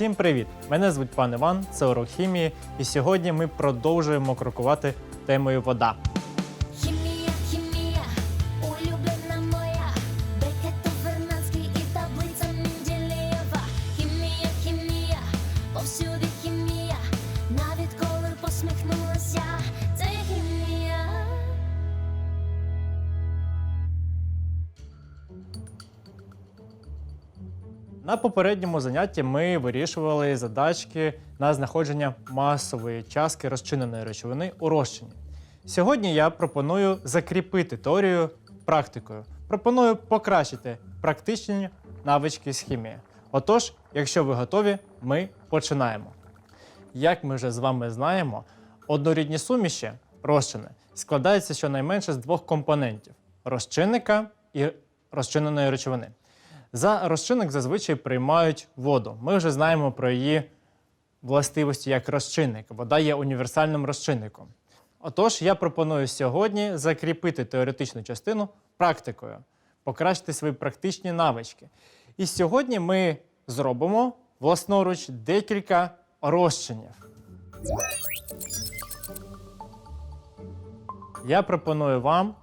Всім привіт! Мене звуть пан Іван, це урок хімії, і сьогодні ми продовжуємо крокувати темою вода. На попередньому занятті ми вирішували задачки на знаходження масової частки розчиненої речовини у розчині. Сьогодні я пропоную закріпити теорію практикою. Пропоную покращити практичні навички з хімії. Отож, якщо ви готові, ми починаємо. Як ми вже з вами знаємо, однорідні суміші розчини складаються щонайменше з двох компонентів розчинника і розчиненої речовини. За розчинник зазвичай приймають воду. Ми вже знаємо про її властивості як розчинник. Вода є універсальним розчинником. Отож, я пропоную сьогодні закріпити теоретичну частину практикою, покращити свої практичні навички. І сьогодні ми зробимо власноруч декілька розчинів. Я пропоную вам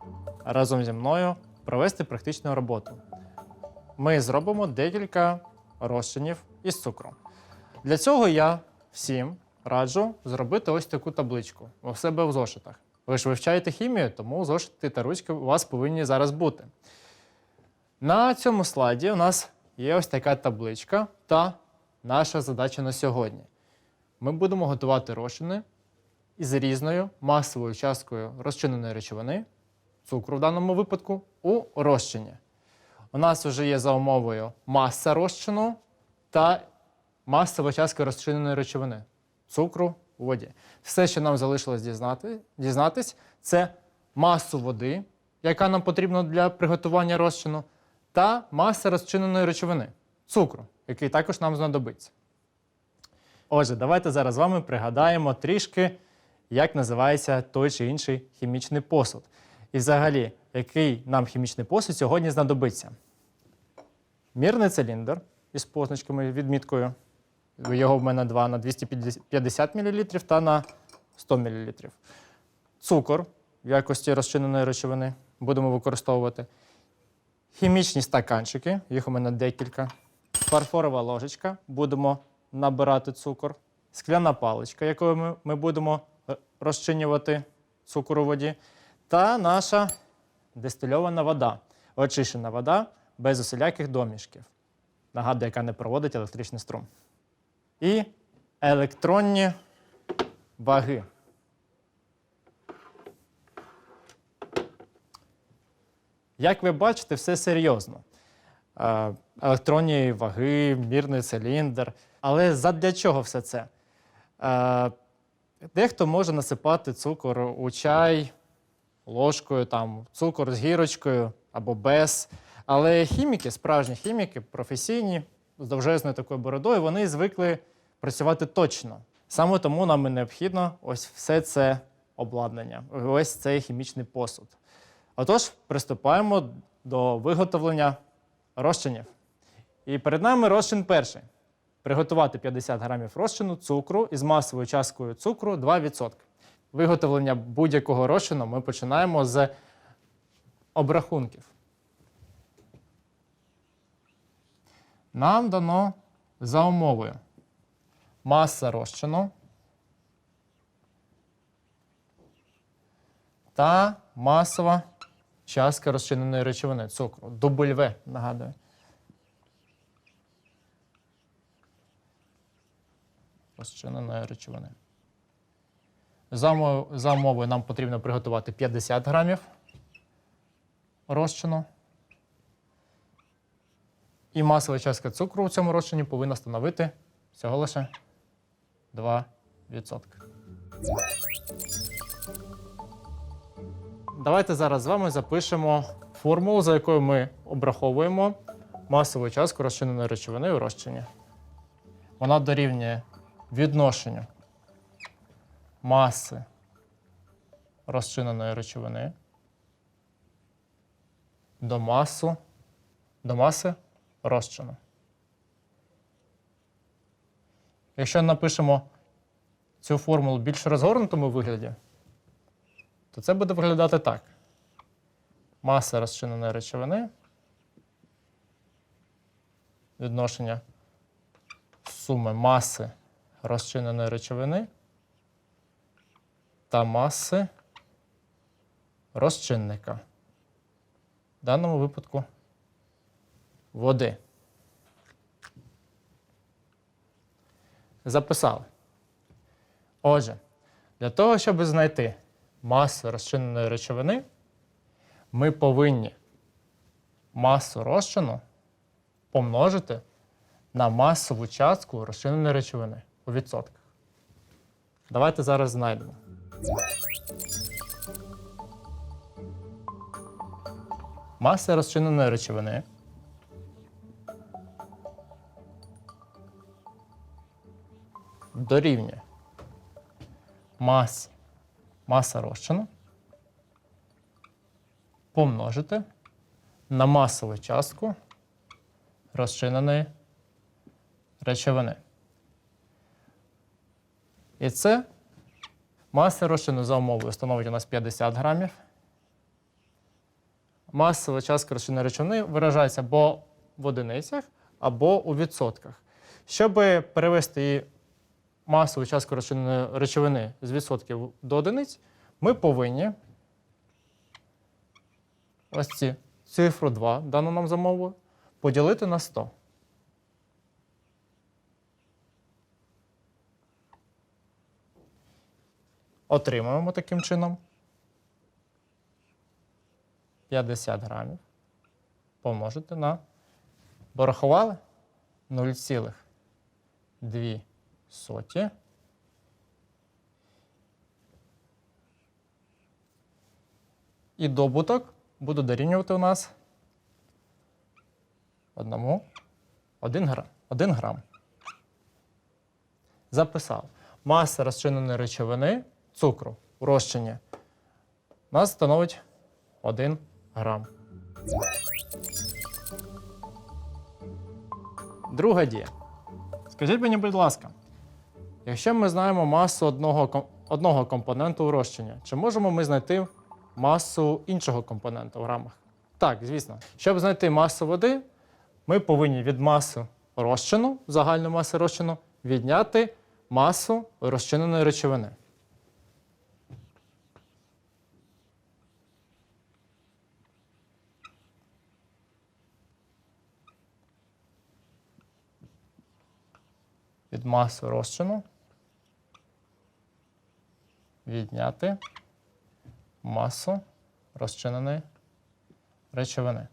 разом зі мною провести практичну роботу. Ми зробимо декілька розчинів із цукром. Для цього я всім раджу зробити ось таку табличку у себе в зошитах. Ви ж вивчаєте хімію, тому зошити та ручки у вас повинні зараз бути. На цьому слайді у нас є ось така табличка та наша задача на сьогодні. Ми будемо готувати розчини із різною масовою часткою розчиненої речовини, цукру в даному випадку, у розчині. У нас вже є за умовою маса розчину та масова частка розчиненої речовини цукру у воді. Все, що нам залишилось дізнати, дізнатись, це масу води, яка нам потрібна для приготування розчину, та маса розчиненої речовини цукру, який також нам знадобиться. Отже, давайте зараз з вами пригадаємо трішки, як називається той чи інший хімічний посуд. І взагалі, який нам хімічний посуд сьогодні знадобиться. Мірний циліндр із позначками відміткою. Його в мене два на 250 мл та на 100 мл. Цукор в якості розчиненої речовини будемо використовувати. Хімічні стаканчики, їх у мене декілька. Фарфорова ложечка, будемо набирати цукор. Скляна паличка, якою ми, ми будемо е, розчинювати цукор у воді. Та наша дистильована вода, очищена вода без усіляких домішків. Нагадую, яка не проводить електричний струм. І електронні ваги. Як ви бачите, все серйозно. Е, Електронні ваги, мірний циліндр. Але задля чого все це? Е, Дехто може насипати цукор у чай ложкою, там, цукор з гірочкою або без. Але хіміки, справжні хіміки, професійні, з довжезною такою бородою, вони звикли працювати точно. Саме тому нам і необхідно ось все це обладнання, ось цей хімічний посуд. Отож, приступаємо до виготовлення розчинів. І перед нами розчин перший. Приготувати 50 грамів розчину цукру із масовою часткою цукру 2%. Виготовлення будь-якого розчину ми починаємо з обрахунків. Нам дано за умовою маса розчину та масова частка розчиненої речовини цукру. В, нагадую. Розчиненої речовини. За умовою нам потрібно приготувати 50 грамів розчину. І масова частка цукру у цьому розчині повинна становити всього лише 2%. Давайте зараз з вами запишемо формулу, за якою ми обраховуємо масову частку розчиненої речовини у розчині. Вона дорівнює відношенню маси розчиненої речовини до масу, до маси розчину. Якщо напишемо цю формулу в більш розгорнутому вигляді, то це буде виглядати так. Маса розчиненої речовини. Відношення суми маси розчиненої речовини та маси розчинника. В даному випадку води. Записали. Отже, для того, щоб знайти масу розчиненої речовини, ми повинні масу розчину помножити на масову частку розчиненої речовини у відсотках. Давайте зараз знайдемо. Маса розчиненої речовини дорівнює масі, маса розчину помножити на масову частку розчиненої речовини. І це маса розчину за умовою становить у нас 50 грамів. Масова частка розчинної речовини виражається або в одиницях, або у відсотках. Щоб перевести її масову частку розчинної речовини з відсотків до одиниць, ми повинні ось ці цифру 2, дану нам за мовою, поділити на 100. Отримуємо таким чином 50 грамів помножити на порахували 0,2 соті. І добуток буде дорівнювати у нас одному 1 грам. 1 грам. Записав. Маса розчиненої речовини цукру у розчині у нас становить 1 грам. Друга дія. Скажіть мені, будь ласка, якщо ми знаємо масу одного, одного компоненту у чи можемо ми знайти масу іншого компонента в грамах? Так, звісно. Щоб знайти масу води, ми повинні від маси розчину, загальну масу розчину, відняти масу розчиненої речовини. Від маси розчину відняти масу розчиненої речовини.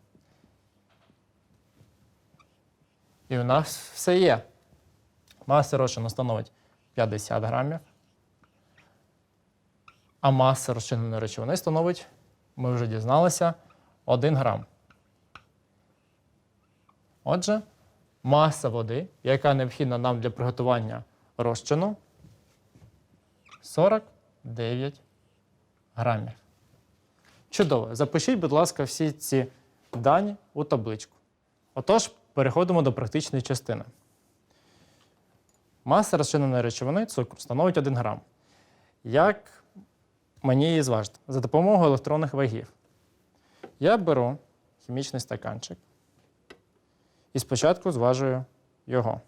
І у нас все є. Маса розчину становить 50 грамів. А маса розчиненої речовини становить, ми вже дізналися, 1 грам. Отже, маса води, яка необхідна нам для приготування розчину, 49 грамів. Чудово. Запишіть, будь ласка, всі ці дані у табличку. Отож, переходимо до практичної частини. Маса розчиненої речовини цукру становить 1 грам. Як мені її зважити? За допомогою електронних вагів. Я беру хімічний стаканчик і спочатку зважую його.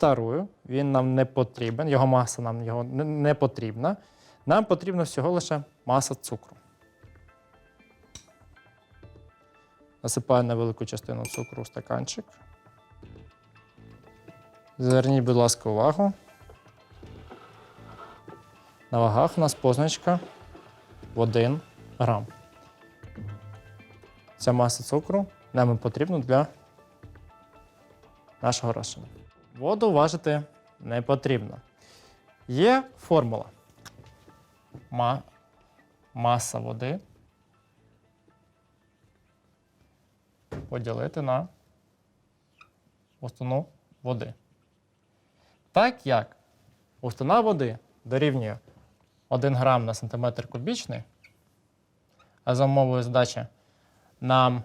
Тарую, він нам не потрібен, його маса нам його не, не потрібна. Нам потрібна всього лише маса цукру. Насипаю невелику частину цукру в стаканчик. Зверніть, будь ласка, увагу. На вагах у нас позначка в 1 грам. Ця маса цукру нам потрібна для нашого розчину. Воду важити не потрібно. Є формула. Ма- маса води поділити на густину води. Так як густина води дорівнює 1 грам на сантиметр кубічний, а за умовою задачі нам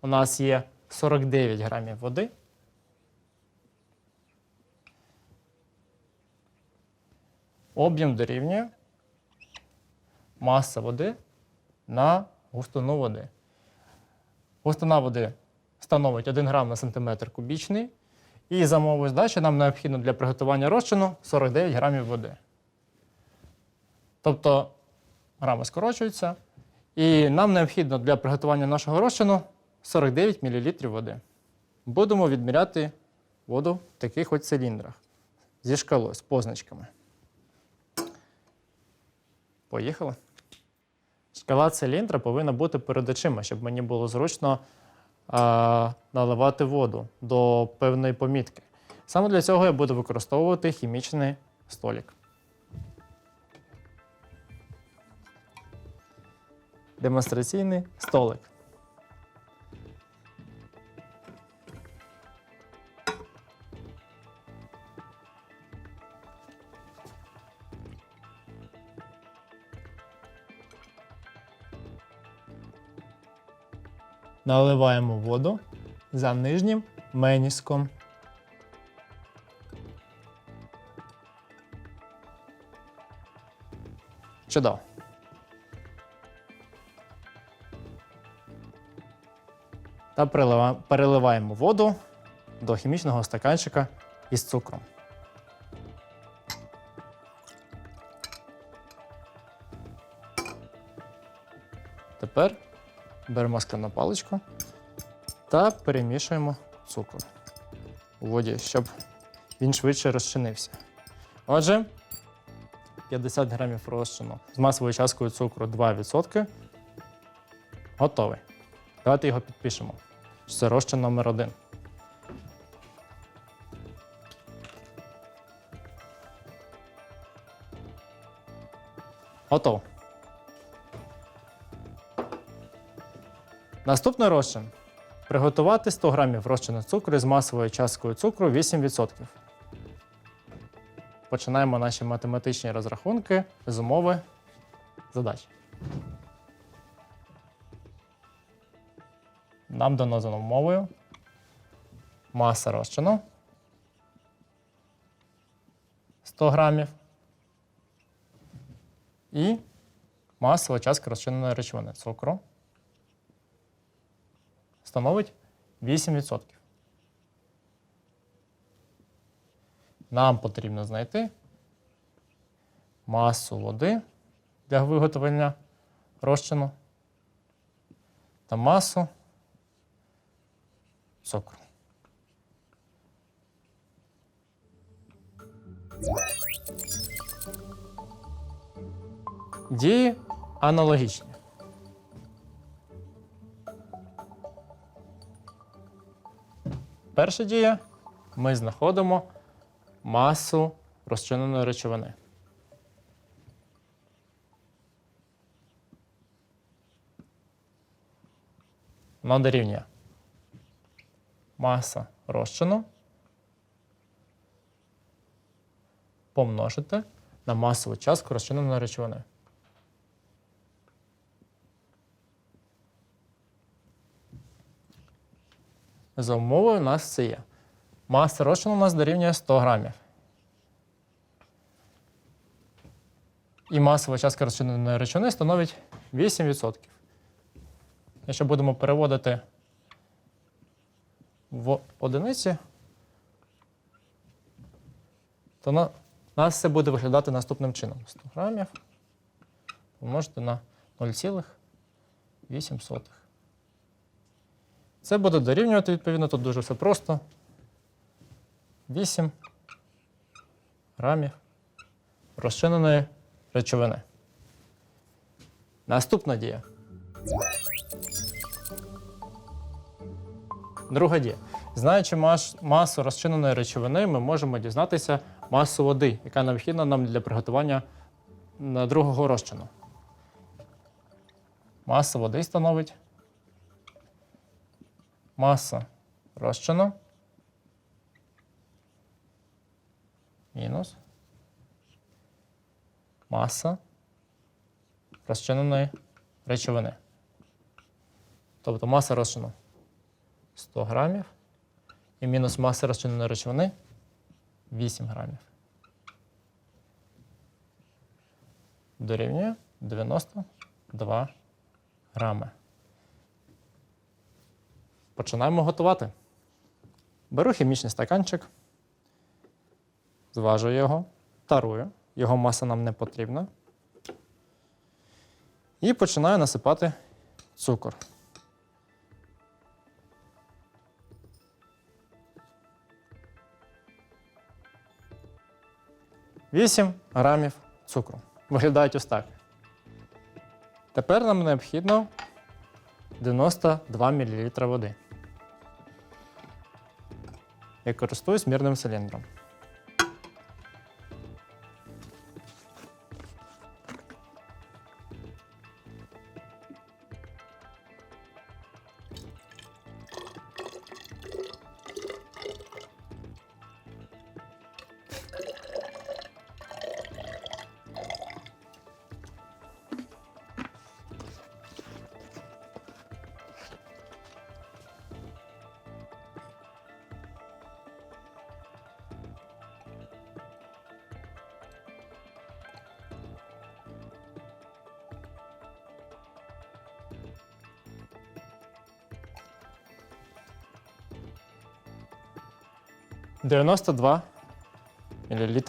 у нас є 49 грамів води, об'єм дорівнює маса води на густину води. Густина води становить 1 грам на сантиметр кубічний. І за мовою здачі нам необхідно для приготування розчину 49 грамів води. Тобто грами скорочуються. І нам необхідно для приготування нашого розчину 49 мл води. Будемо відміряти воду в таких от циліндрах зі шкалою, з позначками. Поїхали. Шкала циліндра повинна бути перед очима, щоб мені було зручно а, наливати воду до певної помітки. Саме для цього я буду використовувати хімічний столік. Демонстраційний столик. Наливаємо воду за нижнім меніском. Чудово. Та переливаємо воду до хімічного стаканчика із цукром. Беремо скляну паличку та перемішуємо цукор у воді, щоб він швидше розчинився. Отже, 50 грамів розчину з масовою часткою цукру 2%. Готовий. Давайте його підпишемо. Це розчин номер один. Готово. Наступний розчин. Приготувати 100 грамів розчину цукру з масовою часткою цукру 8%. Починаємо наші математичні розрахунки з умови задачі. Нам дано за умовою маса розчину 100 грамів і масова частка розчиненої речовини цукру становить 8%. Нам потрібно знайти масу води для виготовлення розчину та масу цукру. Дії аналогічні. Перша дія ми знаходимо масу розчиненої речовини. Вона дорівнює маса розчину помножити на масову частку розчиненої речовини. За умовою у нас це є. Маса розчину у нас дорівнює 100 грамів. І масова частка розчиненої речовини становить 8%. Якщо будемо переводити в одиниці, то на, нас це буде виглядати наступним чином. 100 грамів помножити на 0,8. Це буде дорівнювати, відповідно, тут дуже все просто. 8 грамів розчиненої речовини. Наступна дія. Друга дія. Знаючи масу розчиненої речовини, ми можемо дізнатися масу води, яка необхідна нам для приготування на другого розчину. Маса води становить маса розчину мінус маса розчиненої речовини. Тобто маса розчину 100 грамів і мінус маса розчиненої речовини 8 грамів. дорівнює 92 грами. Починаємо готувати. Беру хімічний стаканчик, зважую його, тарую. Його маса нам не потрібна. І починаю насипати цукор. Вісім грамів цукру. Виглядають ось так. Тепер нам необхідно 92 мл води. Я користуюсь мірним циліндром. – 92 мл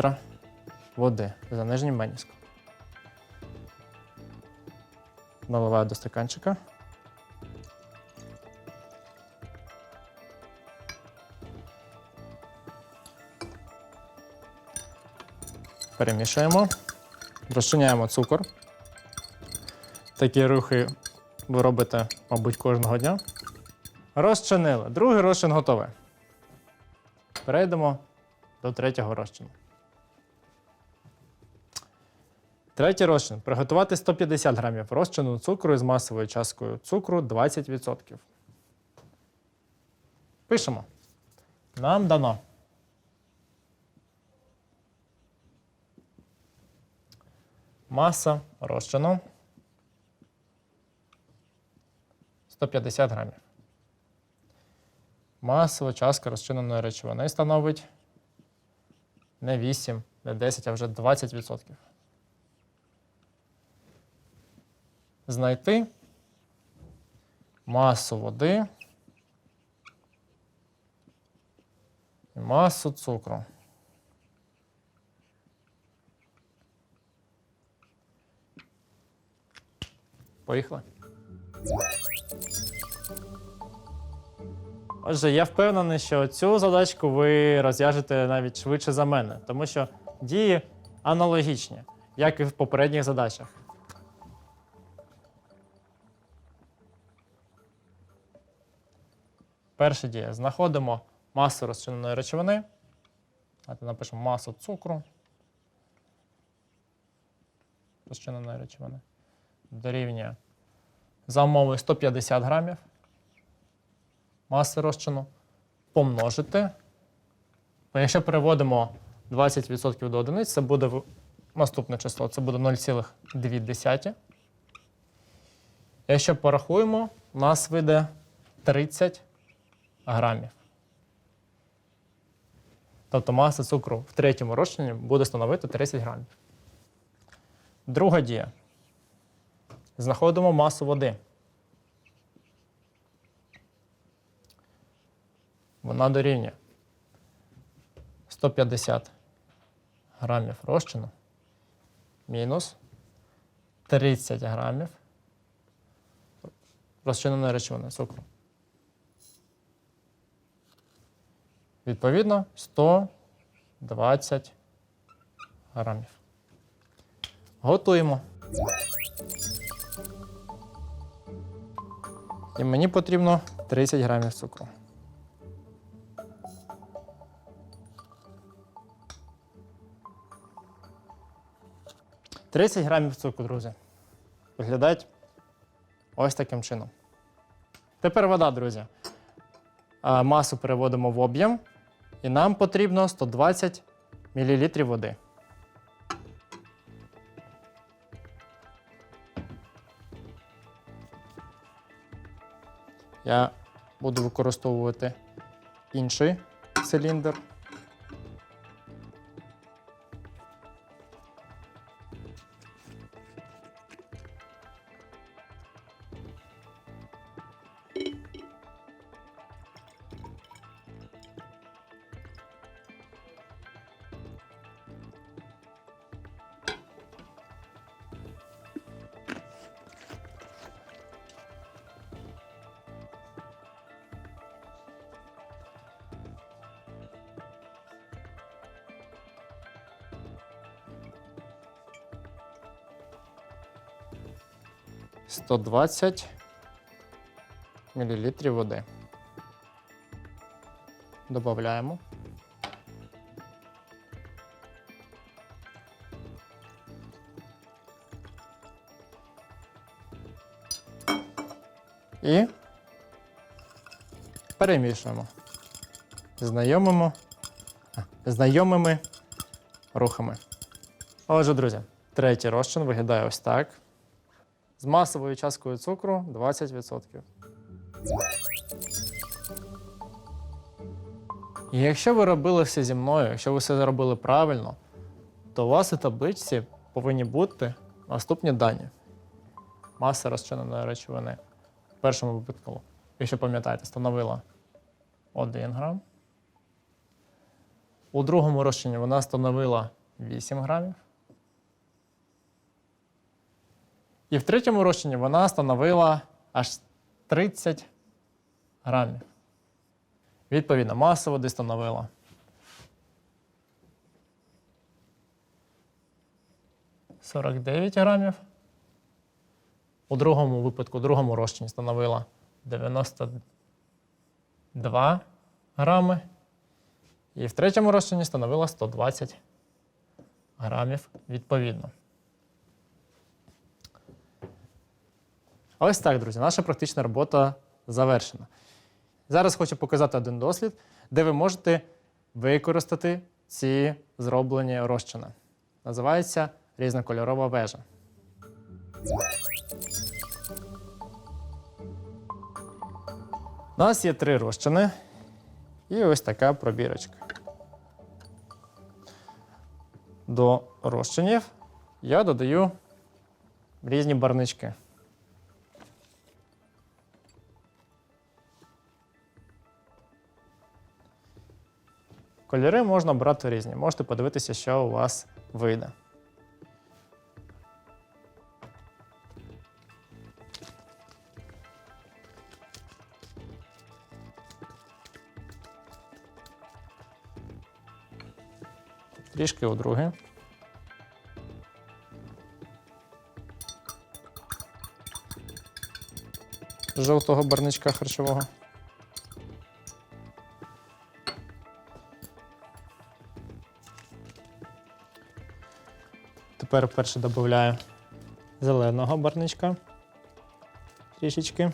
води за нижнім меніском. Наливаю до стаканчика. Перемішуємо. Розчиняємо цукор. Такі рухи ви робите, мабуть, кожного дня. Розчинили. Другий розчин готовий. Перейдемо до третього розчину. Третій розчин. Приготувати 150 грамів розчину цукру із масовою часткою цукру 20%. Пишемо. Нам дано. Маса розчину 150 грамів. Масова частка розчиненої речовини становить не 8, не 10, а вже 20%. Знайти масу води і масу цукру. Поїхали. Отже, я впевнений, що цю задачку ви розв'яжете навіть швидше за мене, тому що дії аналогічні, як і в попередніх задачах. Перша дія. Знаходимо масу розчиненої речовини. Давайте напишемо масу цукру. Розчиненої речовини. Дорівнює за умовою 150 грамів маси розчину помножити. Якщо переводимо 20% до одиниць, це буде наступне число. Це буде 0,2. Якщо порахуємо, у нас вийде 30 грамів. Тобто маса цукру в третьому розчині буде становити 30 грамів. Друга дія. Знаходимо масу води. Вона дорівнює 150 грамів розчину мінус 30 грамів розчиненої речовини цукру. Відповідно, 120 грамів. Готуємо. І мені потрібно 30 грамів цукру. Тридцять грамів цукру, друзі. Виглядають ось таким чином. Тепер вода, друзі. Масу переводимо в об'єм, і нам потрібно 120 мл води. Я буду використовувати інший циліндр. 120 мл води. Добавляємо. І перемішуємо. Знайомимо, знайомими рухами. Отже, друзі, третій розчин виглядає ось так. З масовою часткою цукру 20%. І якщо ви робили все зі мною, якщо ви все зробили правильно, то у вас у табличці повинні бути наступні дані. Маса розчиненої речовини. В першому випадку, якщо пам'ятаєте, становила 1 грам. У другому розчині вона становила 8 грамів. І в третьому розчині вона становила аж 30 грамів. Відповідно, маса води становила 49 грамів. У другому випадку, у другому розчині становила 92 грами. І в третьому розчині становила 120 грамів відповідно. Ось так, друзі, наша практична робота завершена. Зараз хочу показати один дослід, де ви можете використати ці зроблені розчини. Називається різнокольорова вежа. У нас є три розчини і ось така пробірочка. До розчинів я додаю різні барнички. Кольори можна брати різні. Можете подивитися, що у вас вийде. Трішки у друге. Жовтого барничка харчового. Тепер вперше додаю зеленого барничка. Трішечки.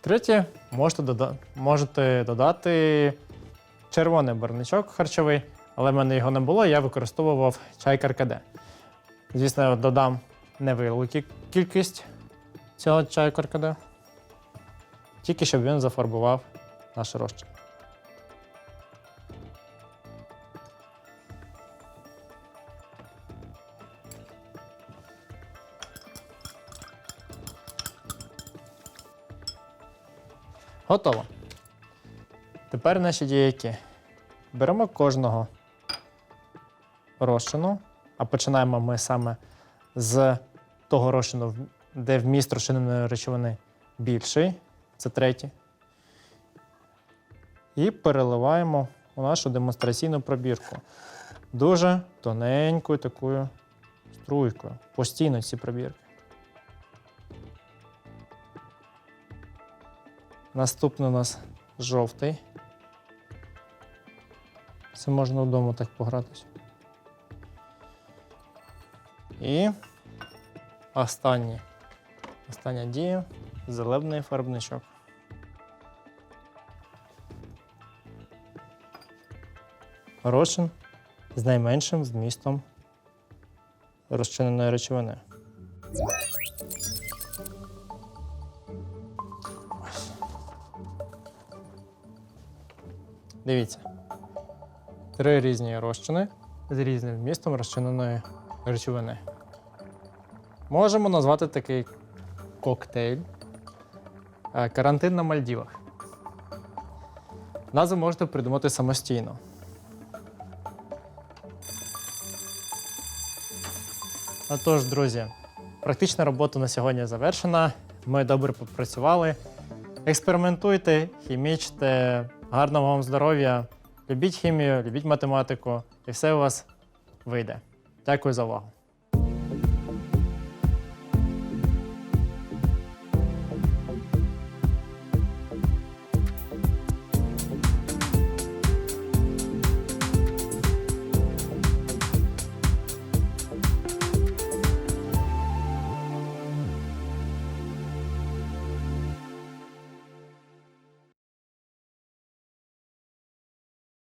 Третє, можете, дода- можете додати червоний барничок харчовий, але в мене його не було, я використовував чай каркаде. Звісно, я додам невелику кількість цього чаю каркаде, тільки щоб він зафарбував наш розчин. Готово. Тепер наші дії які? Беремо кожного розчину, а починаємо ми саме з того розчину, де вміст розчиненої речовини більший, це третій. І переливаємо у нашу демонстраційну пробірку. Дуже тоненькою такою струйкою. Постійно ці пробірки. Наступний у нас жовтий. Це можна вдома так погратися. І останній. Остання дія зелений фарбничок. Розчин з найменшим вмістом розчиненої речовини. Дивіться. Три різні розчини з різним вмістом розчиненої речовини. Можемо назвати такий коктейль е, карантин на Мальдівах. Назву можете придумати самостійно. Отож, друзі, Практична робота на сьогодні завершена. Ми добре попрацювали. Експериментуйте, хімічте, гарного вам здоров'я, любіть хімію, любіть математику, і все у вас вийде. Дякую за увагу.